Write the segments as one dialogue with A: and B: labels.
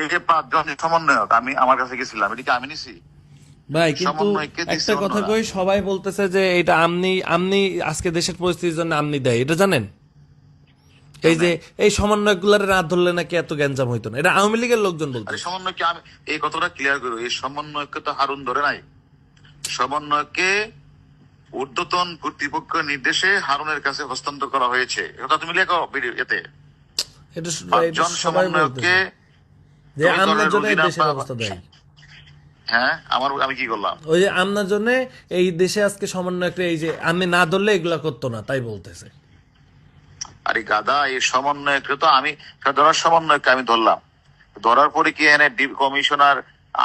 A: এই যে পাঁচজন সমন্বয়ক আমি আমার কাছে গেছিলাম। এটিকে আমি নিছি?
B: ভাই কিন্তু একটা কথা কই সবাই বলতেছে যে এটা আমনি আমনি আজকে দেশের পরিস্থিতির জন্য আমনি দেয় এটা জানেন? এই যে এই সমন্বয়গুলার না ধরলে নাকি এত গ্যাঞ্জাম হইতো না। এটা আওয়ামী লীগের লোকজন বলতে
A: আরে সমন্বয়কে আমি এই কথাটা ক্লিয়ার করো এই সমন্বয়কে তো হারুন ধরে নাই। সমন্বয়কে ঊর্ধ্বতন কর্তৃপক্ষ নির্দেশে হারুনের কাছে হস্তান্তর করা হয়েছে। এটা তুমি লেখো এতে।
B: এটা সবাই
A: সমন্বয়কে।
B: যে
A: ওই
B: আমনার জন্য দেশের অবস্থা দেয়।
A: হ্যাঁ আমার আমি কি করলাম?
B: ওই যে আমনার জন্য এই দেশে আজকে সমন্বয় একটা এই যে আমি না ধরলে এগুলা করতো না তাই বলতেছে।
A: আরে গাদা এই সমন্বয়কে তো আমি ধরার সমন্বয়কে আমি ধরলাম। ধরার পরে কি এনে কমিশনার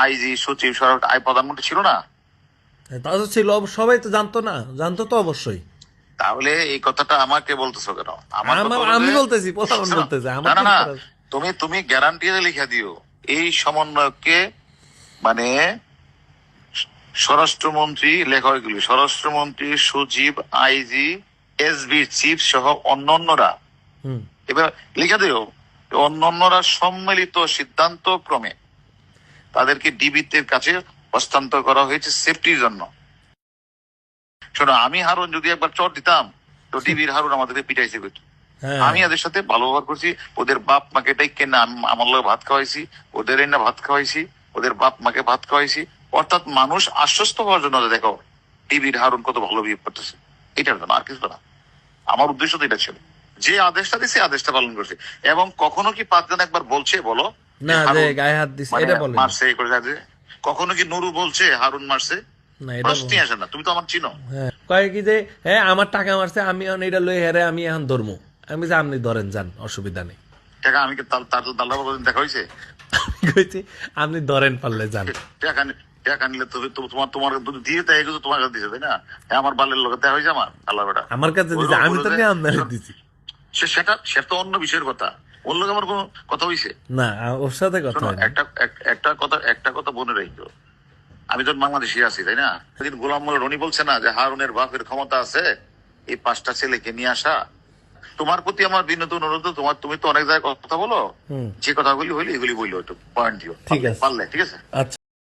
A: আইজি সচিব সরকার আই প্রধানমন্ত্রী ছিল না?
B: তা তো ছিল সবাই তো জানতো না জানতো তো অবশ্যই।
A: তাহলে এই কথাটা আমাকে বলতেছো কেন? আমার
B: আমি বলতেছি, প্রধান বলতেছে,
A: না না? তুমি তুমি গ্যারান্টি লিখে দিও। এই সমন্বয়কে মানে স্বরাষ্ট্রমন্ত্রী লেখা স্বরাষ্ট্রমন্ত্রী সচিব আইজি এসবি চিফ সহ অন্যান্যরা। এবার লিখে দিও অন্যান্যরা সম্মিলিত সিদ্ধান্ত ক্রমে তাদেরকে ডিবিতে কাছে হস্তান্তর করা হয়েছে সেফটির জন্য। শোনো আমি হারুন যদি একবার চট দিতাম তো ডিবির হারুন আমাদেরকে পিটাইছে কইতো।
B: হ্যাঁ।
A: আমি এদের সাথে ভালো ব্যবহার করছি। ওদের বাপ মাকে ডাইকে না আম- আমার লোক ভাত খাওয়াইছি। ওদের না ভাত খাওয়াইছি। ওদের বাপ মাকে ভাত খাওয়াইছি। অর্থাৎ মানুষ আশ্বস্ত হওয়ার জন্য দেখো টিভির হারুন কত ভালো বিহেভ করতেছে। এটার জন্য আর কিছু না। আমার উদ্দেশ্য তো এটা ছিল। যে আদেশটা দিছে আদেশটা পালন করছে। এবং কখনো কি পাঁচজন একবার বলছে বলো?
B: না
A: যে
B: গায়ে হাত দিছে
A: মানে
B: এটা বলে
A: মারছে এই করে যাচ্ছে। কখনো কি নুরু বলছে হারুন মারছে?
B: না
A: প্রশ্নই আসে না। তুমি তো আমার চিনো।
B: হ্যাঁ। কয় কি যে হ্যাঁ আমার টাকা মারছে আমি এখন এটা লই হেরে আমি এখন ধরমু। আমি যে আপনি ধরেন যান অসুবিধা নেই।
A: টাকা আমি কি তার তার দাল্লা দেখা হয়েছে?
B: কইছি আপনি ধরেন পারলে যান।
A: টাকা টাকা নিলে তো তো তোমার তোমার দিয়ে তাই তোমার কাছে দিছে তাই না? হ্যাঁ, আমার বালের দেখা হয়েছে আমার আল্লাহ বেটা
B: আমার কাছে দিছে আমি তো নিয়ে দিছি।
A: সে সেটা সেটা তো অন্য বিষয়ের কথা। ওর লোক আমার কোনো কথা হয়েছে
B: না ওর সাথে কথা।
A: একটা একটা কথা একটা কথা মনে রাখো। আমি তো বাংলাদেশি আছি তাই না? সেদিন গোলাম মোল্লা রনি বলছে না যে হারুনের বাপের ক্ষমতা আছে এই পাঁচটা ছেলেকে নিয়ে আসা তোমার প্রতি আমার বিনোদ অনুরোধ তোমার তুমি তো অনেক জায়গায় কথা বলো। যে কথাগুলি হইলে এগুলি বলল একটু পয়েন্ট দিও।
B: ঠিক আছে।
A: পারলে ঠিক আছে?
B: আচ্ছা।